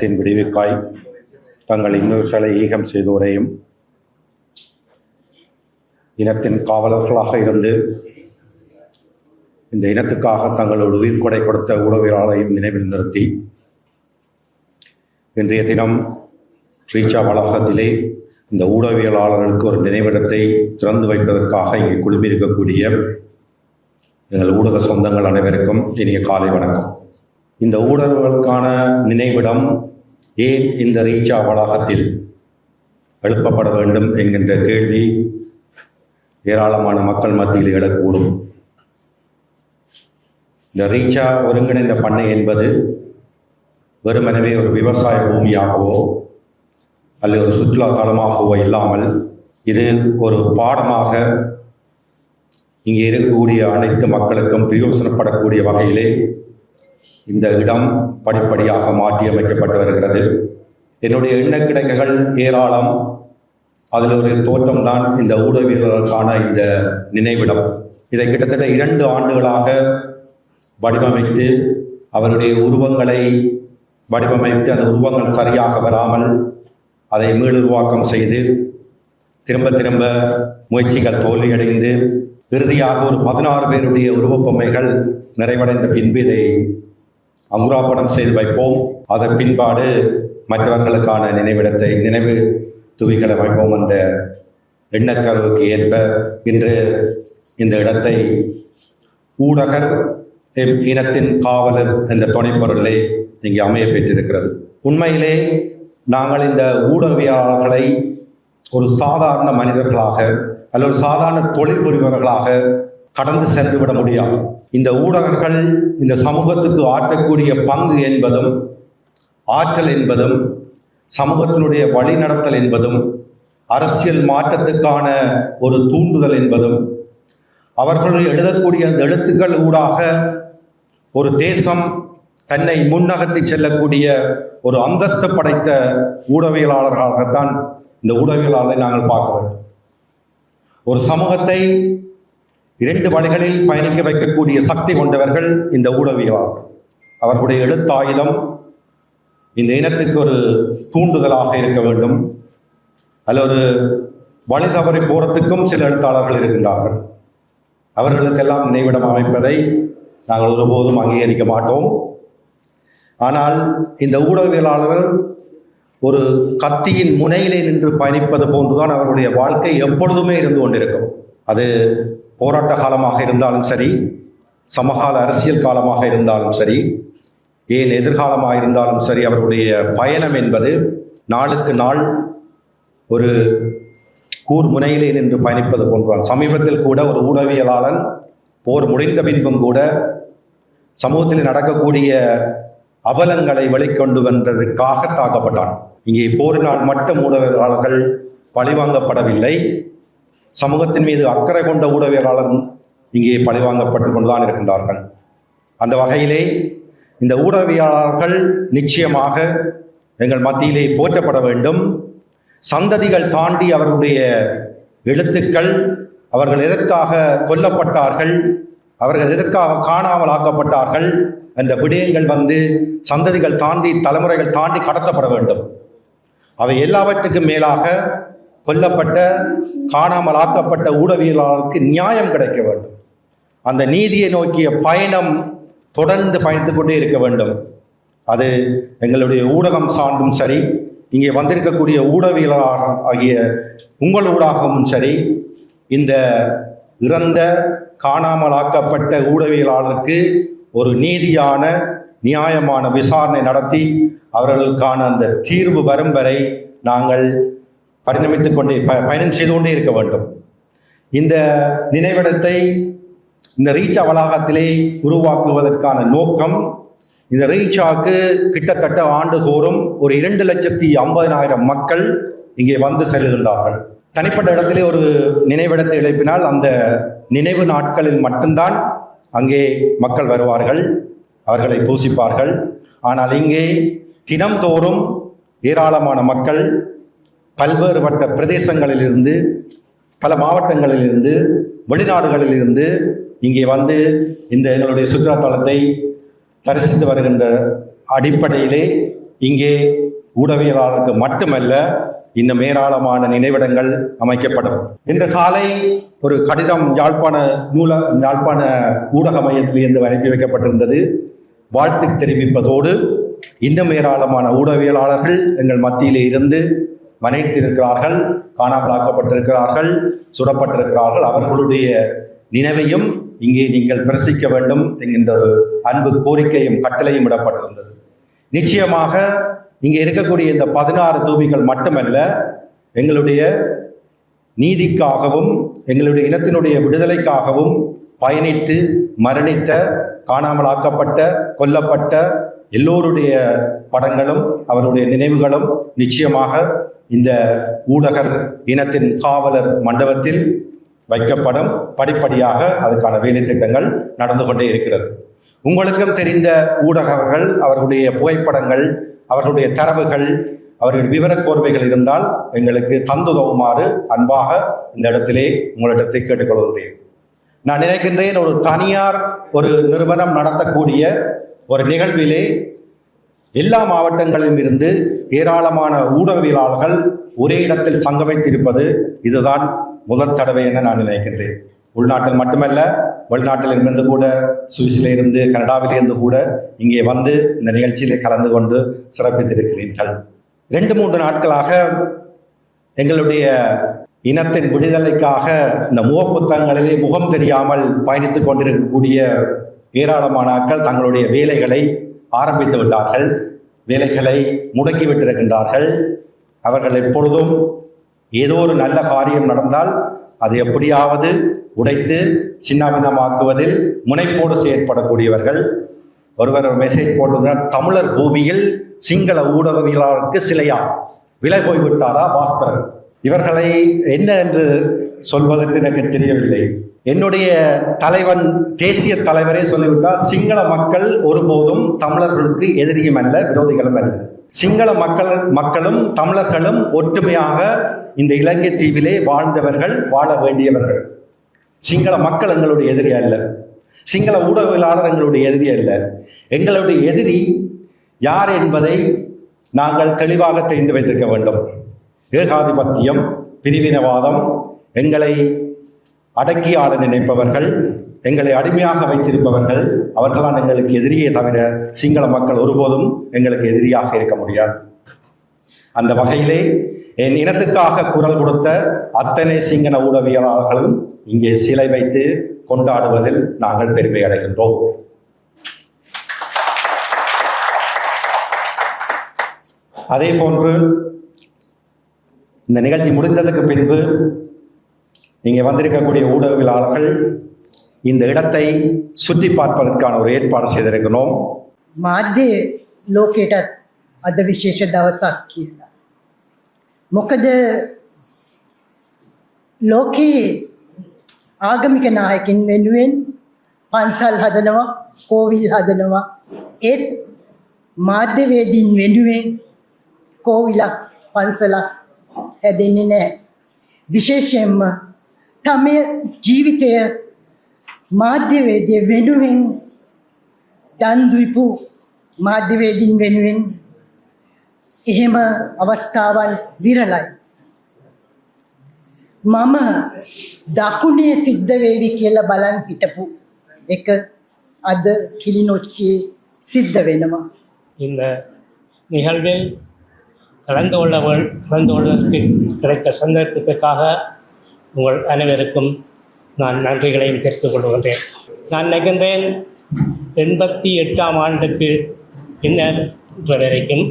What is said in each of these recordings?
இனத்தின் விடுவிக்காய் தங்கள் இன்னொருகளை ஈகம் செய்தோரையும் இனத்தின் காவலர்களாக இருந்து இந்த இனத்துக்காக தங்களோட உயிர் கொடை கொடுத்த உளவியலாளரையும் நினைவில் நிறுத்தி இன்றைய தினம் ரீச்சா வளாகத்திலே இந்த ஊடகவியலாளர்களுக்கு ஒரு நினைவிடத்தை திறந்து வைப்பதற்காக இங்கே குழுமியிருக்கக்கூடிய எங்கள் ஊடக சொந்தங்கள் அனைவருக்கும் இனிய காலை வணக்கம். இந்த ஊடகங்களுக்கான நினைவிடம் ஏன் இந்த ரீச்சா வளாகத்தில் எழுப்பப்பட வேண்டும் என்கின்ற கேள்வி ஏராளமான மக்கள் மத்தியில் எழக்கூடும் இந்த ரீச்சா ஒருங்கிணைந்த பண்ணை என்பது வெறுமனவே ஒரு விவசாய பூமியாகவோ அல்லது ஒரு சுற்றுலா தலமாகவோ இல்லாமல் இது ஒரு பாடமாக இங்கே இருக்கக்கூடிய அனைத்து மக்களுக்கும் பிரயோசனப்படக்கூடிய வகையிலே இந்த இடம் படிப்படியாக மாற்றியமைக்கப்பட்டு வருகிறது என்னுடைய எண்ணக்கிடங்குகள் ஏராளம். அதில் ஒரு தோற்றம்தான் இந்த ஊடகவியலர்களுக்கான இந்த நினைவிடம். இதை கிட்டத்தட்ட இரண்டு ஆண்டுகளாக வடிவமைத்து அவருடைய உருவங்களை வடிவமைத்து அந்த உருவங்கள் சரியாக வராமல் அதை மீளுருவாக்கம் செய்து திரும்ப திரும்ப முயற்சிகள் தோல்வியடைந்து இறுதியாக ஒரு பதினாறு பேருடைய உருவப்பொம்மைகள் நிறைவடைந்த பின்பு இதை அங்குராப்படம் செய்து வைப்போம். அதன் பின்பாடு மற்றவர்களுக்கான நினைவிடத்தை நினைவு துவிகளை வைப்போம் என்ற எண்ணக்கருவுக்கு ஏற்ப இன்று இந்த இடத்தை ஊடகர் எம் இனத்தின் காவலர் என்ற துணைப்பொருளே இங்கே அமைய பெற்றிருக்கிறது. உண்மையிலே நாங்கள் இந்த ஊடகவியாளர்களை ஒரு சாதாரண மனிதர்களாக அல்ல ஒரு சாதாரண தொழில் புரிபவர்களாக கடந்து சென்று விட முடியாது. இந்த ஊடகர்கள் இந்த சமூகத்துக்கு ஆற்றக்கூடிய பங்கு என்பதும் ஆற்றல் என்பதும் சமூகத்தினுடைய வழிநடத்தல் என்பதும் அரசியல் மாற்றத்துக்கான ஒரு தூண்டுதல் என்பதும் அவர்கள் எழுதக்கூடிய அந்த எழுத்துக்கள் ஊடாக ஒரு தேசம் தன்னை முன்னகர்த்தி செல்லக்கூடிய ஒரு அந்தஸ்து படைத்த ஊடகவியலாளர்களாகத்தான் இந்த ஊடகவியலாளரை நாங்கள் பார்க்க வேண்டும். ஒரு சமூகத்தை இரண்டு வழிகளில் பயணிக்க வைக்கக்கூடிய சக்தி கொண்டவர்கள் இந்த ஊடகவியலாளர்கள் அவர்களுடைய எழுத்தாயுதம் இந்த இனத்துக்கு ஒரு தூண்டுதலாக இருக்க வேண்டும். அல்ல ஒரு வழி தவறி போறதுக்கும் சில எழுத்தாளர்கள் இருக்கின்றார்கள். அவர்களுக்கெல்லாம் நினைவிடம் அமைப்பதை நாங்கள் ஒருபோதும் அங்கீகரிக்க மாட்டோம். ஆனால் இந்த ஊடகவியலாளர்கள் ஒரு கத்தியின் முனையிலே நின்று பயணிப்பது போன்றுதான் அவருடைய வாழ்க்கை எப்பொழுதுமே இருந்து கொண்டிருக்கும். அது போராட்ட காலமாக இருந்தாலும் சரி சமகால அரசியல் காலமாக இருந்தாலும் சரி ஏன் எதிர்காலமாக இருந்தாலும் சரி அவருடைய பயணம் என்பது நாளுக்கு நாள் ஒரு கூர் முனையிலே நின்று பயணிப்பது போன்றான் சமீபத்தில் கூட ஒரு ஊடகவியலாளன் போர் முடிந்த பின்பும் கூட சமூகத்தில் நடக்கக்கூடிய அவலங்களை வெளிக்கொண்டு வந்ததற்காக தாக்கப்பட்டான். இங்கே போரினால் மட்டும் ஊடகவியலாளர்கள் பழிவாங்கப்படவில்லை. சமூகத்தின் மீது அக்கறை கொண்ட ஊடகவியலாளரும் இங்கே பழிவாங்கப்பட்டு கொண்டுதான் இருக்கின்றார்கள். அந்த வகையிலே இந்த ஊடகவியலாளர்கள் நிச்சயமாக எங்கள் மத்தியிலே போற்றப்பட வேண்டும். சந்ததிகள் தாண்டி அவர்களுடைய எழுத்துக்கள் அவர்கள் எதற்காக கொல்லப்பட்டார்கள் அவர்கள் எதற்காக காணாமல் ஆக்கப்பட்டார்கள் என்ற விடயங்கள் வந்து சந்ததிகள் தாண்டி தலைமுறைகள் தாண்டி கடத்தப்பட வேண்டும். அவை எல்லாவற்றுக்கும் மேலாக கொல்லப்பட்ட காணாமல் ஆக்கப்பட்ட ஊடகவியலாளருக்கு நியாயம் கிடைக்க வேண்டும். அந்த நீதியை நோக்கிய பயணம் தொடர்ந்து பயணித்து கொண்டே இருக்க வேண்டும். அது எங்களுடைய ஊடகம் சார்ந்தும் சரி இங்கே வந்திருக்கக்கூடிய ஊடகவியலாளர் ஆகிய உங்கள் ஊடகமும் சரி இந்த இறந்த காணாமல் ஆக்கப்பட்ட ஊடகவியலாளருக்கு ஒரு நீதியான நியாயமான விசாரணை நடத்தி அவர்களுக்கான அந்த தீர்வு வரும் வரை நாங்கள் பரிணமித்து கொண்டே ப பயணம் செய்து கொண்டே இருக்க வேண்டும். இந்த நினைவிடத்தை இந்த ரீச்சா வளாகத்திலே உருவாக்குவதற்கான நோக்கம் இந்த ரீச்சாவுக்கு கிட்டத்தட்ட ஆண்டுதோறும் ஒரு இரண்டு லட்சத்தி ஐம்பதினாயிரம் மக்கள் இங்கே வந்து செல்கின்றார்கள். தனிப்பட்ட இடத்திலே ஒரு நினைவிடத்தை எழுப்பினால் அந்த நினைவு நாட்களில் மட்டும்தான் அங்கே மக்கள் வருவார்கள் அவர்களை பூசிப்பார்கள். ஆனால் இங்கே தினம்தோறும் ஏராளமான மக்கள் பல்வேறுபட்ட பிரதேசங்களிலிருந்து பல மாவட்டங்களிலிருந்து வெளிநாடுகளிலிருந்து இங்கே வந்து இந்த எங்களுடைய சுற்றுலாத்தலத்தை தரிசித்து வருகின்ற அடிப்படையிலே இங்கே ஊடகவியலாளருக்கு மட்டுமல்ல இன்னும் ஏராளமான நினைவிடங்கள் அமைக்கப்படும். இன்று காலை ஒரு கடிதம் யாழ்ப்பாண நூல யாழ்ப்பாண ஊடக மையத்திலிருந்து அனுப்பி வைக்கப்பட்டிருந்தது. வாழ்த்து தெரிவிப்பதோடு இன்னும் ஏராளமான ஊடகவியலாளர்கள் எங்கள் மத்தியிலே இருந்து மனைத்திருக்கிறார்கள் காணாமலாக்கப்பட்டிருக்கிறார்கள் சுடப்பட்டிருக்கிறார்கள். அவர்களுடைய நினைவையும் இங்கே நீங்கள் பிரசிக்க வேண்டும் என்கின்ற ஒரு அன்பு கோரிக்கையும் கட்டளையும் விடப்பட்டிருந்தது. நிச்சயமாக இங்கே இருக்கக்கூடிய இந்த பதினாறு தூவிகள் மட்டுமல்ல எங்களுடைய நீதிக்காகவும் எங்களுடைய இனத்தினுடைய விடுதலைக்காகவும் பயணித்து மரணித்த காணாமலாக்கப்பட்ட கொல்லப்பட்ட எல்லோருடைய படங்களும் அவருடைய நினைவுகளும் நிச்சயமாக இந்த ஊடகர் இனத்தின் காவலர் மண்டபத்தில் வைக்கப்படும் படிப்படியாக அதுக்கான வேலை திட்டங்கள் நடந்து கொண்டே இருக்கிறது. உங்களுக்கும் தெரிந்த ஊடகர்கள் அவர்களுடைய புகைப்படங்கள் அவர்களுடைய தரவுகள் அவர்கள் விவரக்கோர்வைகள் இருந்தால் எங்களுக்கு தந்துதவுமாறு அன்பாக இந்த இடத்திலே உங்களிடத்தை கேட்டுக்கொள்கிறேன் நான் நினைக்கின்றேன் ஒரு தனியார் ஒரு நிறுவனம் நடத்தக்கூடிய ஒரு நிகழ்விலே எல்லா மாவட்டங்களிலும் இருந்து ஏராளமான ஊடகவியலாளர்கள் ஒரே இடத்தில் சங்கமித்திருப்பது இதுதான் முதல் தடவை என நான் நினைக்கின்றேன் உள்நாட்டில் மட்டுமல்ல வெளிநாட்டில் இருந்து கூட சுவிஸில் இருந்து கனடாவிலிருந்து கூட இங்கே வந்து இந்த நிகழ்ச்சியில் கலந்து கொண்டு சிறப்பித்திருக்கிறீர்கள். ரெண்டு மூன்று நாட்களாக எங்களுடைய இனத்தின் விடுதலைக்காக இந்த முகப்புத்தகங்களிலே முகம் தெரியாமல் பயணித்துக் கொண்டிருக்கக்கூடிய ஏராளமான ஆட்கள் தங்களுடைய வேலைகளை ஆரம்பித்து விட்டார்கள் வேலைகளை முடக்கி விட்டிருக்கின்றார்கள். அவர்கள் எப்பொழுதும் ஏதோ ஒரு நல்ல காரியம் நடந்தால் அது எப்படியாவது உடைத்து சின்னாபின்னமாக்குவதில் முனைப்போடு செயற்படக்கூடியவர்கள். ஒருவர் ஒரு மெசேஜ் போட்டுகிறார் தமிழர் பூமியில் சிங்கள ஊடகவியலாளருக்கு சிலையா? விலை போய்விட்டாரா பாஸ்கரன்? இவர்களை என்ன என்று சொல்வதற்கு எனக்கு தெரியவில்லை. என்னுடைய தலைவன் தேசிய தலைவரே சொல்லிவிட்டால் சிங்கள மக்கள் ஒருபோதும் தமிழர்களுக்கு எதிரியும் அல்ல விரோதிகளும் அல்ல. சிங்கள மக்கள் மக்களும் தமிழர்களும் ஒற்றுமையாக இந்த இலங்கை தீவிலே வாழ்ந்தவர்கள் வாழ வேண்டியவர்கள். சிங்கள மக்கள் எங்களுடைய எதிரி அல்ல. சிங்கள ஊடகவியலாளர் எங்களுடைய எதிரி அல்ல. எங்களுடைய எதிரி யார் என்பதை நாங்கள் தெளிவாக தெரிந்து வைத்திருக்க வேண்டும். ஏகாதிபத்தியம் பிரிவினவாதம் எங்களை அடக்கி ஆள நினைப்பவர்கள் எங்களை அடிமையாக வைத்திருப்பவர்கள் அவர்களால் எங்களுக்கு எதிரியே தவிர சிங்கள மக்கள் ஒருபோதும் எங்களுக்கு எதிரியாக இருக்க முடியாது. அந்த வகையிலே என் இனத்துக்காக குரல் கொடுத்த அத்தனை சிங்கன ஊடகவியலாளர்களும் இங்கே சிலை வைத்து கொண்டாடுவதில் நாங்கள் பெருமை அடைகின்றோம். அதே போன்று இந்த நிகழ்ச்சி முடிந்ததுக்கு பின்பு இங்கே வந்திருக்கக்கூடிய ஊடகவியலாளர்கள் இந்த இடத்தை சுற்றி பார்ப்பதற்கான ஒரு ஏற்பாடு செய்திருக்கிறோம் මාධ්‍ය ලෝකයටත් අද විශේෂ දවසක් කියලා. මොකද ලෝකයේ ආගමික නායකින් වෙනුවෙන් පන්සල් හදනවා කෝවිල් හදනවා ඒත් මාධ්‍යවේදීන් වෙනුවෙන් කෝවිලක් පන්සලක් හැදෙන්නේ නැහැ. විශේෂයෙන්ම තමය ජීවිතය මාධ්‍යවේදය වෙනුවෙන් දන්දුයිපු මාධ්‍යවේදීන් වෙනුවෙන් එහෙම අවස්ථාවන් විරලයි. මම දකුණේ සිද්ධ වේවි කියලා බලන් හිටපු එක අද කිලිනොච්චේ සිද්ධ වෙනවා. இந்த நிகழ்வில் கலந்து கொள்ளவள் கலந்து கொள்வதற்கு கிடைத்த சந்தர்ப்பத்திற்காக உங்கள் அனைவருக்கும் நான் நன்றிகளையும் தெரிந்து கொள்கின்றேன். நான் நினைக்கின்றேன் எண்பத்தி எட்டாம் ஆண்டுக்கு பின்னர் வரைக்கும்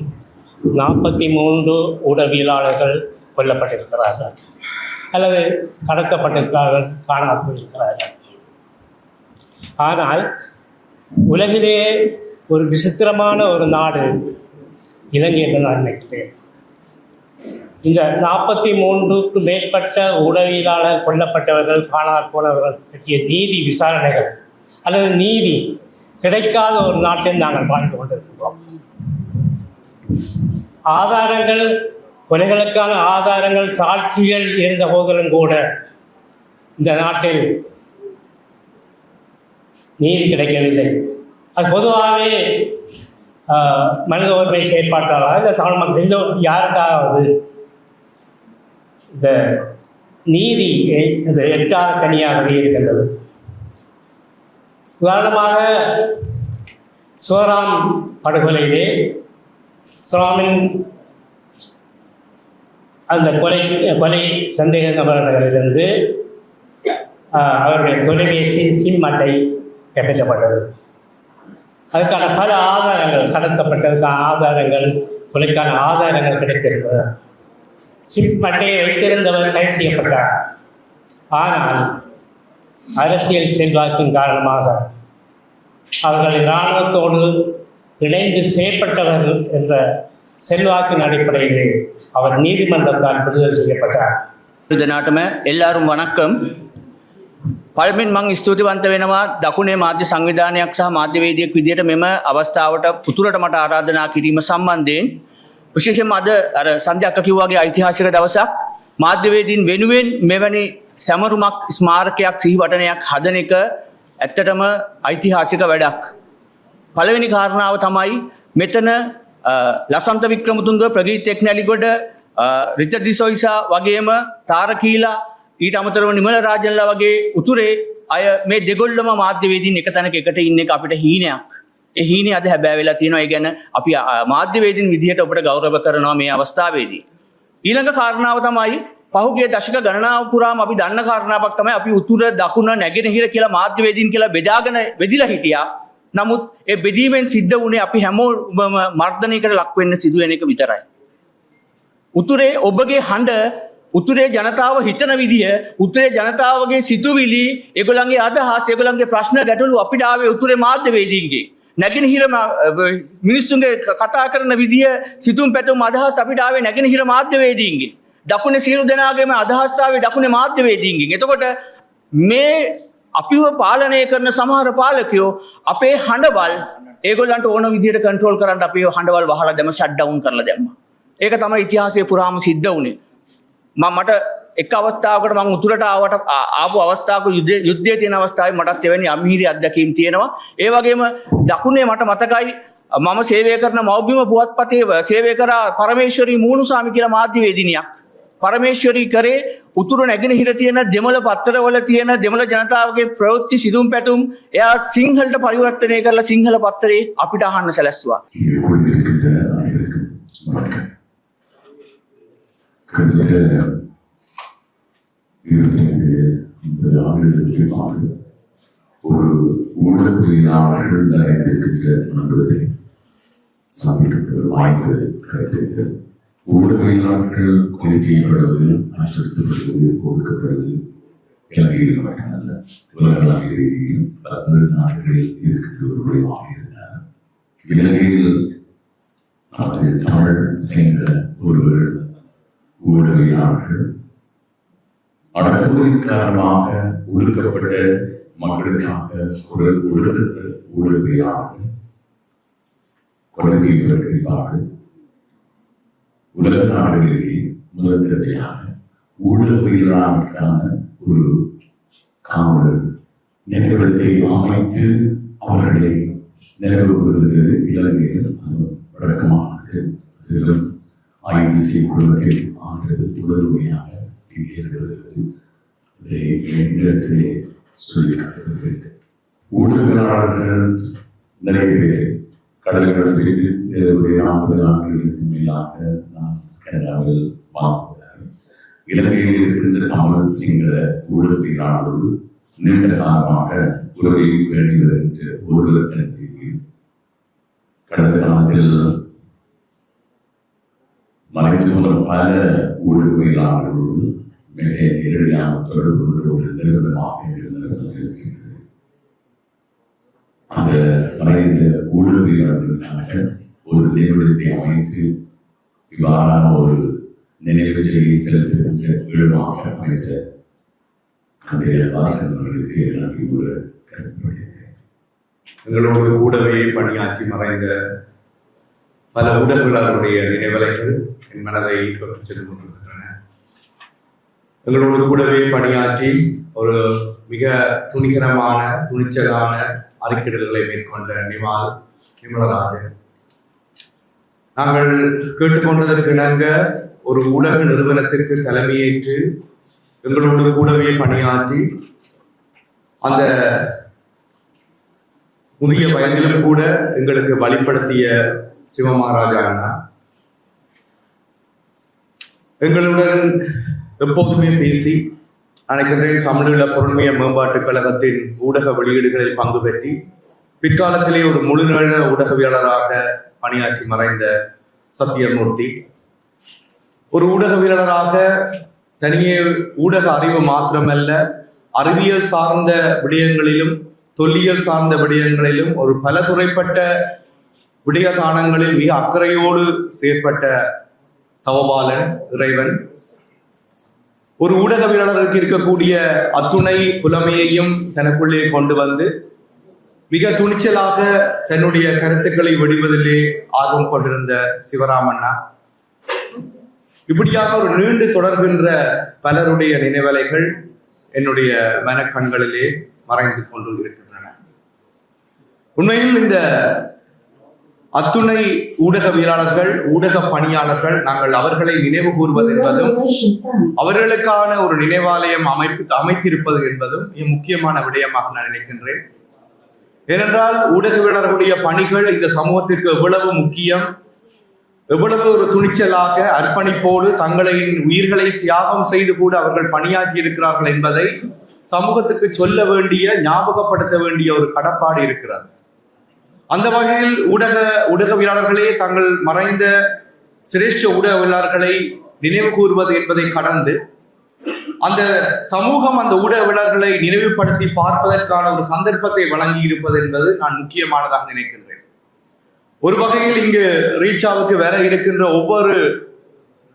நாற்பத்தி மூன்று உடவியலாளர்கள் கொல்லப்பட்டிருக்கிறார்கள். அல்லது கடத்தப்பட்டிருக்கிறார்கள் காணாமல் போயிருக்கிறார்கள் ஆனால் உலகிலேயே ஒரு விசித்திரமான ஒரு நாடு இலங்கை என்று நான் நினைக்கிறேன். இந்த நாற்பத்தி மூன்றுக்கு மேற்பட்ட உடவியலாளர் கொல்லப்பட்டவர்கள் காணாமல் போனவர்கள் பற்றிய நீதி விசாரணைகள் அல்லது நீதி கிடைக்காத ஒரு நாட்டில் நாங்கள் வாழ்ந்து கொண்டிருக்கிறோம். ஆதாரங்கள் கொலைகளுக்கான ஆதாரங்கள் சாட்சிகள் இருந்த போதிலும் கூட இந்த நாட்டில் நீதி கிடைக்கவில்லை. அது பொதுவாகவே மனித உரிமை செயற்பாட்டாளராக இந்த தமிழ் மக்கள் எந்த யாருக்காவது இந்த நீதி எ- இந்த எட்டாத கனியாகவே இருக்கின்றது உதாரணமாக சிவராம் படுகொலையிலே சிவராமின் அந்த கொலை கொலை சந்தேக நபர்களிலிருந்து அவருடைய தொலைபேசி சிம் அட்டை கைப்பற்றப்பட்டது அதுக்கான பல ஆதாரங்கள் கடத்தப்பட்டதுக்கான ஆதாரங்கள் கொலைக்கான ஆதாரங்கள் கிடைத்திருக்கிறது சிம் அட்டையை வைத்திருந்தவர் கைது செய்யப்பட்டார் ஆனால் அரசியல் செல்வாக்கின் காரணமாக அவர்கள் இராணுவத்தோடு இணைந்து செயற்பட்டவர்கள் என்ற செல்வாக்கின் அடிப்படையிலே அவர் நீதிமன்றத்தால் விடுதலை செய்யப்பட்டார் දෙනාටම එල්ලාරුම් වනක්කම් පල්මින් මං ස්තුතිවන්ත වෙනවා දකුණේ මාධ්‍ය සංවිධානයක් සහ මාධ්‍යවේදියෙක් විදිහට මෙම අවස්ථාවට උතුරට මට ආරාධනා කිරීම සම්බන්ධයෙන් විශේෂයෙන්ම අද අර සන්ධ්‍යක්ක කිව්වාගේ ඓතිහාසික දවසක් මාධ්‍යවේදීන් වෙනුවෙන් මෙවැනි සැමරුමක් ස්මාරකයක් සිහිවටනයක් හදන එක ඇත්තටම ඓතිහාසික වැඩක්. පළවෙනි කාරණාව තමයි මෙතන අ, ලසන්ත වික්‍රමතුංග ප්‍රගීත් එක්නැලිගොඩ රිචඩ් ඩිසොයිසා වගේම තාරකීලා ඊට අමතරව නිමල රාජන්ලා වගේ උතුරේ අය මේ දෙගොල්ලම මාධ්‍යවේදීන් එක තැනක එකට ඉන්න එක අපිට හීනයක්. ඒ හීනේ අද හැබෑ වෙලා තියෙනවා. ඒ ගැන අපි අ, මාධ්‍යවේදීන් විදිහට ඔබට ගෞරව කරනවා මේ අවස්ථාවේදී. ඊළඟ කාරණාව තමයි පහුගිය දශක ගණනාව පුරාම අපි දන්න කාරණාවක් තමයි අපි උතුර දකුණ නැගෙනහිර කියලා මාධ්‍යවේදීන් කියලා බෙදාගෙන බෙදිලා හිටියා. නමුත් ඒ බෙදීමෙන් සිද්ධ වුණේ අපි හැමෝම මර්ධනයකට ලක් වෙන්න සිදු වෙන එක විතරයි. උතුරේ ඔබගේ හඬ උතුරේ ජනතාව හිතන විදිහ උතුරේ ජනතාවගේ සිතුවිලි ඒගොල්ලන්ගේ අදහස් ඒගොල්ලන්ගේ ප්‍රශ්න ගැටලු අපිට ආවේ උතුරේ මාධ්‍යවේදීන්ගේ නැගෙනහිර ම- මිනිස්සුන්ගේ ක- කතා කරන විදිහ සිතුම් පැතුම් අදහස් අපිට ආවේ නැගෙනහිර මාධ්‍යවේදීන්ගේ දකුණේ සියලු දෙනාගේම අදහස් ආවේ දකුණේ මාධ්‍යවේදීන්ගෙන් එතකොට මේ අපිව පාලනය කරන සමහර පාලකයෝ අපේ හඬවල් ඒගොල්ලන්ට ඕන විදිහට කන්ට්‍රෝල් කරන්න අපේ හඬවල් වහලා දැම්ම ෂට් ඩවුන් කරලා දැම්මා. ඒක තමයි ඉතිහාසයේ පුරාම සිද්ධ වුණේ. මම මට එක අවස්ථාවකට මං උතුරට ආවට ආපු අවස්ථාවක යුද්ධයේ යුද්ධයේ තියෙන අවස්ථාවේ මටත් එවැනි අමිහිරි අත්දැකීම් තියෙනවා. ඒ වගේම දකුණේ මට මතකයි මම සේවය කරන මෞබිම පුවත්පතේ සේවය කරා පරමේශ්වරී මූණුසාමි කියලා මාධ්‍යවේදිනියක්. පරමේශ්වරී කරේ උතුරු නැගෙනහිර තියෙන දෙමළ පත්තරවල තියෙන දෙමළ ජනතාවගේ ප්‍රවෘත්ති සිදුම් පැතුම් එයා සිංහලට පරිවර්තනය කරලා සිංහල පත්තරේ අපිට අහන්න සැලැස්සුවා. Because இருபத்தைந்து ஐம்பது ஆண்டுகளுக்கு முன்பாக ஒரு ஊடகவியலாளர்கள் நிறைந்திருக்கின்ற அனுபவத்தை சந்திக்கின்ற ஒரு வாய்ப்பு கிடைத்திருக்கிறது ஊடகவியலாளர்கள் கொலை செய்யப்படுவது அச்சுறுத்தப்படுவது ஒடுக்கப்படுவது இலங்கையில் மட்டுமல்ல உலகளாவிய ரீதியில் பல்வேறு நாடுகளில் இருக்கின்ற ஒரு விளைவாக இருந்தார் இலங்கையில் நமது தமிழ் சேர்ந்த ஒருவர் ஊடகவியலாளர்கள் அடக்குமுறையின் காரணமாக ஒடுக்கப்பட்ட மக்களுக்காக குரல் ஒடுக்க ஊடகவியலாளர்கள் கொலை செய்யப்பட்டிருப்பார்கள் உலக நாடுகளிலேயே முதல் தடவையாக ஊடகவியலாளருக்கான ஒரு காவலர் நினைவிடத்தை அமைத்து அவர்களை நினைவு இலங்கையில் அது வழக்கமானது. இதிலும் ஐபிசி குழுமத்தில் ஆண்டு உடல்மையாக இருக்கிறது இதை இடத்திலே சொல்லி நிறைய பேர் கடல் கடலில் இருபது நாற்பது ஆண்டுகளுக்கு மேலாக நான் கனடாவில் இலங்கையில் இருக்கின்ற தமிழ் சிங்கள ஊடகவியலாளர்கள் நீண்ட காலமாக உறவை பேணி வருகின்ற ஒருவர் எனக்கு கடந்த காலத்தில் மறைந்து போன பல ஊடகவியலாளர்களோடு மிக நேரடியான தொடர்பு கொண்டு ஒரு நிறுவனமாக அந்த மறைந்த ஊடகவியலாளர்களுக்காக ஒரு நினைவிடத்தை அமைத்து இவ்வாறான ஒரு நினைவஞ்சலியை செலுத்துகின்ற அமைத்த அந்த வாசகர்களுக்கு நன்றி கூற கருதப்படுகிறேன். எங்களோடு கூடவே பணியாற்றி மறைந்த பல ஊடகங்களுடைய நினைவலைகள் என் மனதை தொட்டு எங்களோடு கூடவே பணியாற்றி ஒரு மிக துணிகரமான துணிச்சலான அறிக்கைகளை மேற்கொண்ட நிமால் நிமலராஜன். நாங்கள் கேட்டுக்கொண்டதற்கு இணங்க ஒரு ஊடக நிறுவனத்திற்கு தலைமையேற்று எங்களோடு கூடவே பணியாற்றி அந்த முதிய வயதிலும் கூட எங்களுக்கு வழிப்படுத்திய சிவமகாராஜா அண்ணா. எங்களுடன் எப்போதுமே பேசி அனைக்கின்ற தமிழீழ பொருண்மைய மேம்பாட்டுக் கழகத்தின் ஊடக வெளியீடுகளில் பங்கு பெற்றி பிற்காலத்திலே ஒரு முழுநேர ஊடகவியலாளராக பணியாற்றி மறைந்த சத்தியமூர்த்தி ஒரு ஊடகவியலாளராக தனியே ஊடக அறிவு மாத்திரமல்ல அறிவியல் சார்ந்த விடயங்களிலும் தொல்லியல் சார்ந்த விடயங்களிலும் ஒரு பல துறைப்பட்ட விடயதானங்களில் மிக அக்கறையோடு செயற்பட்ட தவபாலன் இறைவன். ஒரு ஊடகவியலாளருக்கு இருக்கக்கூடிய அத்துணை புலமையையும் தனக்குள்ளே கொண்டு வந்து மிக துணிச்சலாக தன்னுடைய கருத்துக்களை வெளிவதிலே ஆர்வம் கொண்டிருந்த சிவராமண்ணா இப்படியாக ஒரு நீண்டு தொடர்கின்ற பலருடைய நினைவலைகள் என்னுடைய மனக்கண்களிலே மறைந்து கொண்டு இருக்கின்றன. உண்மையில் இந்த அத்துணை ஊடகவியலாளர்கள் ஊடக பணியாளர்கள் நாங்கள் அவர்களை நினைவு கூறுவது என்பதும் அவர்களுக்கான ஒரு நினைவாலயம் அமைப்பு அமைத்திருப்பது என்பதும் மிக முக்கியமான விடயமாக நான் நினைக்கின்றேன். ஏனென்றால் ஊடகவியலாளர்களுடைய பணிகள் இந்த சமூகத்திற்கு எவ்வளவு முக்கியம் எவ்வளவு ஒரு துணிச்சலாக அர்ப்பணிப்போடு தங்களின் உயிர்களை தியாகம் செய்து கூட அவர்கள் பணியாற்றி இருக்கிறார்கள் என்பதை சமூகத்துக்கு சொல்ல வேண்டிய ஞாபகப்படுத்த வேண்டிய ஒரு கடப்பாடு இருக்கிறது. அந்த வகையில் ஊடக ஊடகவியலாளர்களே தங்கள் மறைந்த சிரேஷ்ட ஊடகவியலாளர்களை நினைவு கூறுவது என்பதை கடந்து அந்த சமூகம் அந்த ஊடகவியலாளர்களை நினைவுபடுத்தி பார்ப்பதற்கான ஒரு சந்தர்ப்பத்தை வழங்கி இருப்பது என்பது நான் முக்கியமானதாக நினைக்கின்றேன். ஒரு வகையில் இங்கு ரீச்சாவுக்கு வர இருக்கின்ற ஒவ்வொரு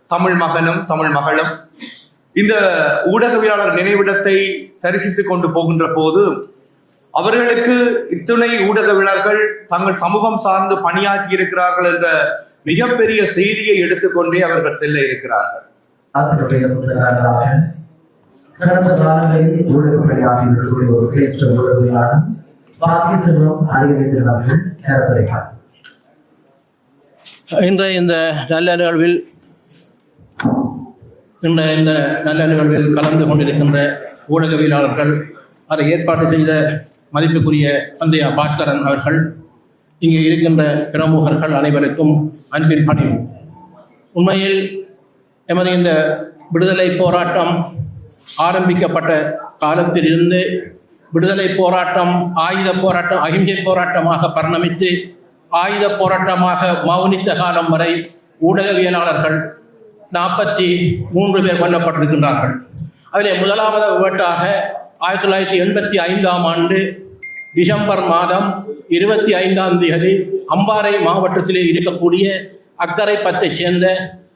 தமிழ் மகனும் தமிழ் மகளும் இந்த ஊடகவியலாளர் நினைவிடத்தை தரிசித்துக் கொண்டு போகின்ற போது அவர்களுக்கு இத்துணை ஊடகவியலாளர்கள் தங்கள் சமூகம் சார்ந்து பணியாற்றி இருக்கிறார்கள் என்ற மிகப்பெரிய செய்தியை எடுத்துக்கொண்டே அவர்கள் செல்ல இருக்கிறார்கள். கடந்த காலங்களில் ஊடக பணியாற்றி இருக்கக்கூடிய ஒரு சிரேஷ்ட ஊடகவியலாளர் பாக்கிய செல்வம் அறிவிந்திரன் அவர்கள் கருத்துரைப்பார் இன்றைய இந்த நல்ல நிகழ்வில் இன்றைய இந்த நல்ல நிகழ்வில் கலந்து கொண்டிருக்கின்ற ஊடகவியலாளர்கள் அதை ஏற்பாடு செய்த மதிப்புக்குரிய தந்தையா பாஸ்கரன் அவர்கள் இங்கே இருக்கின்ற பிரமுகர்கள் அனைவருக்கும் அன்பின் பணிவு உண்மையில் எமது இந்த விடுதலை போராட்டம் ஆரம்பிக்கப்பட்ட காலத்திலிருந்து விடுதலை போராட்டம் ஆயுத போராட்டம் அகிம்சை போராட்டமாக பரிணமித்து ஆயுத போராட்டமாக மௌனித்த காலம் வரை ஊடகவியலாளர்கள் நாற்பத்தி மூன்று பேர் கொல்லப்பட்டிருக்கின்றார்கள் அதிலே முதலாவது வேட்டாக ஆயிரத்தி தொள்ளாயிரத்தி எண்பத்தி ஐந்தாம் ஆண்டு டிசம்பர் மாதம் இருபத்தி ஐந்தாம் தேதி அம்பாறை மாவட்டத்திலே இருக்கக்கூடிய அக்கரை பத்தைச் சேர்ந்த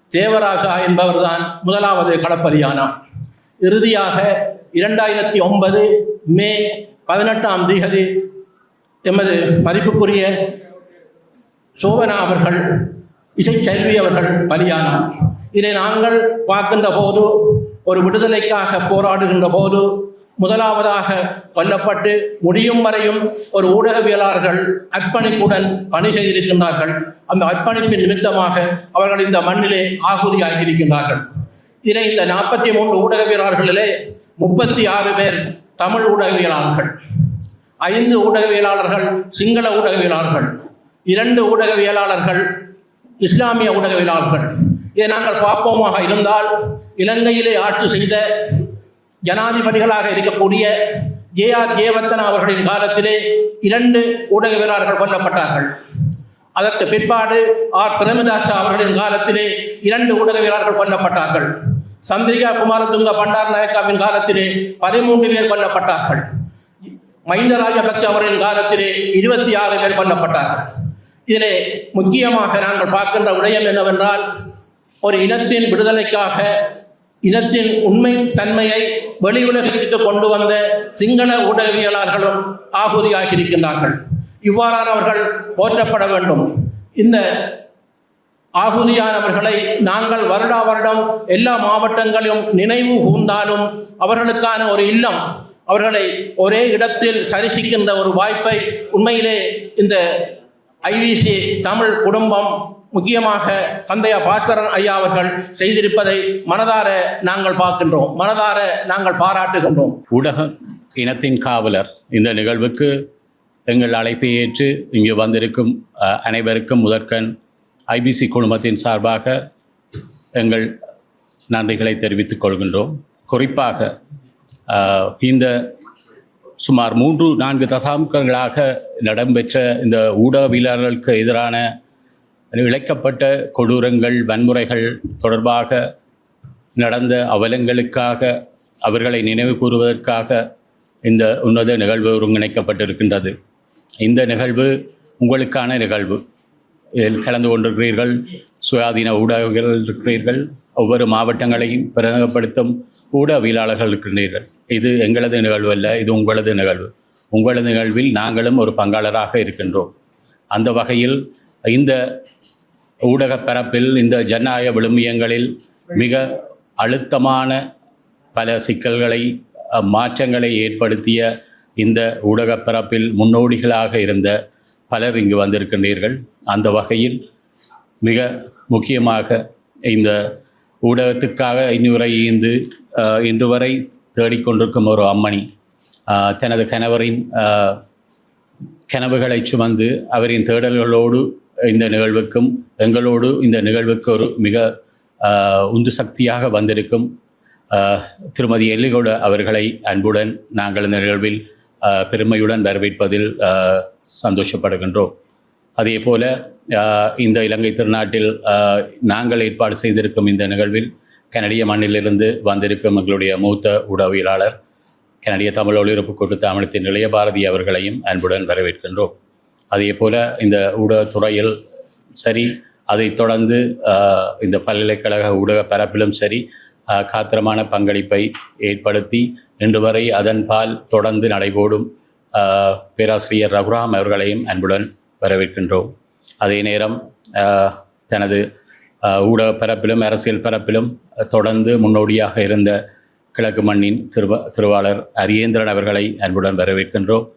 தேவராஜா என்பவர்தான் முதலாவது களப்பலியானார் இறுதியாக இரண்டாயிரத்தி ஒன்பது மே பதினெட்டாம் தேதி எமது மதிப்புக்குரிய சோபனா அவர்கள் இசைச்செல்வி அவர்கள் பலியானார். இதை நாங்கள் பார்க்கின்ற போது ஒரு விடுதலைக்காக போராடுகின்ற போது முதலாவதாக கொல்லப்பட்டு முடியும் வரையும் ஒரு ஊடகவியலாளர்கள் அர்ப்பணிப்புடன் பணி செய்திருக்கின்றார்கள் அந்த அர்ப்பணிப்பின் நிமித்தமாக அவர்கள் இந்த மண்ணிலே ஆகுதியாகியிருக்கின்றார்கள். இதை இந்த நாற்பத்தி மூன்று ஊடகவியலாளர்களிலே முப்பத்தி ஆறு பேர் தமிழ் ஊடகவியலாளர்கள் ஐந்து ஊடகவியலாளர்கள் சிங்கள ஊடகவியலாளர்கள் இரண்டு ஊடகவியலாளர்கள் இஸ்லாமிய ஊடகவியலாளர்கள். இதை நாங்கள் பார்ப்போமாக இருந்தால் இலங்கையிலே ஆட்சி செய்த ஜனாதிபதிகளாக இருக்கக்கூடிய ஏ ஆர் ஏவத்தனா அவர்களின் காலத்திலே இரண்டு ஊடகவியலாளர்கள் கொல்லப்பட்டார்கள். அதற்கு பிற்பாடு ஆர். பிரேமதாசா அவர்களின் காலத்திலே இரண்டு ஊடகவியலாளர்கள் கொல்லப்பட்டார்கள். சந்திரிகா குமாரதுங்க பண்டார் நாயக்காவின் காலத்திலே பதிமூன்று பேர் கொல்லப்பட்டார்கள். மஹிந்த ராஜபக்ச அவர்களின் காலத்திலே இருபத்தி ஆறு பேர் கொல்லப்பட்டார்கள். இதிலே முக்கியமாக நாங்கள் பார்க்கின்ற விடயம் என்னவென்றால் ஒரு இனத்தின் விடுதலைக்காக இனத்தின் உண்மை தன்மையை வெளி உலகிற்கு கொண்டு வந்த சிங்கள ஊடகவியலாளர்களும் ஆகுதியாகி இருக்கின்றார்கள் இவ்வாறானவர்கள் போற்றப்பட வேண்டும். இந்த ஆகுதியானவர்களை நாங்கள் வருடா வருடம் எல்லா மாவட்டங்களிலும் நினைவு கூர்ந்தாலும் அவர்களுக்கான ஒரு இல்லம் அவர்களை ஒரே இடத்தில் தரிசிக்கின்ற ஒரு வாய்ப்பை உண்மையிலே இந்த ஐவிசி தமிழ் குடும்பம் முக்கியமாக தந்தையா பாஸ்கரன் ஐயா அவர்கள் செய்திருப்பதை மனதார நாங்கள் பார்க்கின்றோம். மனதார நாங்கள் பாராட்டுகின்றோம். ஊடக இனத்தின் காவலர் இந்த நிகழ்வுக்கு எங்கள் அழைப்பை ஏற்று இங்கு வந்திருக்கும் அனைவருக்கும் முதற்கண் ஐபிசி குழுமத்தின் சார்பாக எங்கள் நன்றிகளை தெரிவித்துக் கொள்கின்றோம். குறிப்பாக இந்த சுமார் மூன்று நான்கு தசாப்தங்களாக நடைபெற்ற இந்த ஊடகவியலாளர்களுக்கு எதிரான இழைக்கப்பட்ட கொடூரங்கள் வன்முறைகள் தொடர்பாக நடந்த அவலங்களுக்காக அவர்களை நினைவு கூறுவதற்காக இந்த உன்னத நிகழ்வு ஒருங்கிணைக்கப்பட்டிருக்கின்றது. இந்த நிகழ்வு உங்களுக்கான நிகழ்வு. இதில் கலந்து கொண்டிருக்கிறீர்கள் சுயாதீன ஊடகங்கள் இருக்கிறீர்கள் ஒவ்வொரு மாவட்டங்களையும் பிரதிநிதிப்படுத்தும் ஊடகவியலாளர்கள் இருக்கின்றீர்கள். இது எங்களது நிகழ்வு அல்ல இது உங்களது நிகழ்வு. உங்களது நிகழ்வில் நாங்களும் ஒரு பங்காளராக இருக்கின்றோம். அந்த வகையில் இந்த ஊடக பரப்பில் இந்த ஜனநாயக விழுமியங்களில் மிக அழுத்தமான பல சிக்கல்களை மாற்றங்களை ஏற்படுத்திய இந்த ஊடக பரப்பில் முன்னோடிகளாக இருந்த பலர் இங்கு வந்திருக்கின்றீர்கள். அந்த வகையில் மிக முக்கியமாக இந்த ஊடகத்துக்காக இன்னுவரை ஈந்து இன்று வரை தேடிக்கொண்டிருக்கும் ஒரு அம்மணி தனது கணவரின் கனவுகளை சுமந்து அவரின் தேடல்களோடு இந்த நிகழ்வுக்கும் எங்களோடு இந்த நிகழ்வுக்கு ஒரு மிக உந்து சக்தியாக வந்திருக்கும் திருமதி எல்லிகோட அவர்களை அன்புடன் நாங்கள் இந்த நிகழ்வில் பெருமையுடன் வரவேற்பதில் சந்தோஷப்படுகின்றோம். அதே போல இந்த இலங்கை திருநாட்டில் நாங்கள் ஏற்பாடு செய்திருக்கும் இந்த நிகழ்வில் கனடிய மண்ணிலிருந்து வந்திருக்கும் எங்களுடைய மூத்த உடவியலாளர் கனடிய தமிழ் ஒளிபரப்பு கூட்டு தமிழத்தின் இளைய பாரதி அவர்களையும் அன்புடன் வரவேற்கின்றோம். அதே போல் இந்த ஊடகத்துறையில் சரி அதைத் தொடர்ந்து இந்த பல்கலைக்கழக ஊடக பரப்பிலும் சரி காத்திரமான பங்களிப்பை ஏற்படுத்தி இன்று வரை அதன்பால் தொடர்ந்து நடைபோடும் பேராசிரியர் ரகுராம் அவர்களையும் அன்புடன் வரவேற்கின்றோம். அதே நேரம் தனது ஊடக பரப்பிலும் அரசியல் பரப்பிலும் தொடர்ந்து முன்னோடியாக இருந்த கிழக்கு மண்ணின் திருவ திருவாளர் அரியேந்திரன் அவர்களை அன்புடன் வரவேற்கின்றோம்.